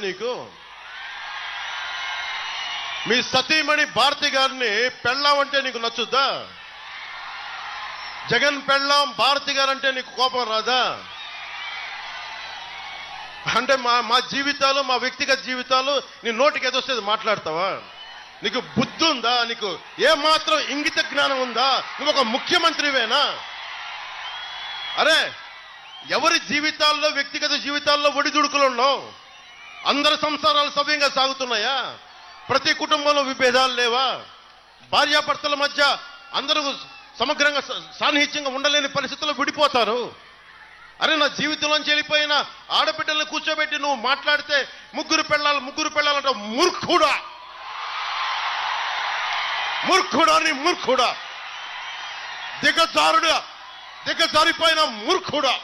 నీకు? మీ సతీమణి భారతి గారిని పెళ్ళాం అంటే నీకు నచ్చుద్దా? జగన్ పెళ్ళాం భారతి గారంటే నీకు కోపం రాదా? అంటే మా మా జీవితాలు మా వ్యక్తిగత జీవితాలు నీ నోటికి ఎదొస్తే మాట్లాడతావా? నీకు బుద్ధి ఉందా? నీకు ఏ మాత్రం ఇంగిత జ్ఞానం ఉందా? నువ్వు ఒక ముఖ్యమంత్రివేనా? అరే ఎవరి జీవితాల్లో వ్యక్తిగత జీవితాల్లో ఒడిదుడుకులు ఉన్నావు? అందరి సంసారాలు సవ్యంగా సాగుతున్నాయా? ప్రతి కుటుంబంలో విభేదాలు లేవా? భార్యాభర్తల మధ్య అందరూ సమగ్రంగా సాన్నిహిత్యంగా ఉండలేని పరిస్థితుల్లో విడిపోతారు. అరే నా జీవితంలోంచి వెళ్ళిపోయిన ఆడబిడ్డల్ని కూర్చోబెట్టి నువ్వు మాట్లాడితే ముగ్గురు పెళ్ళాలి ముగ్గురు పెళ్ళాలంటే మూర్ఖుడా? మూర్ఖుడా నీ మూర్ఖుడా? దిగజారుడా దిగజారిపోయిన మూర్ఖుడా?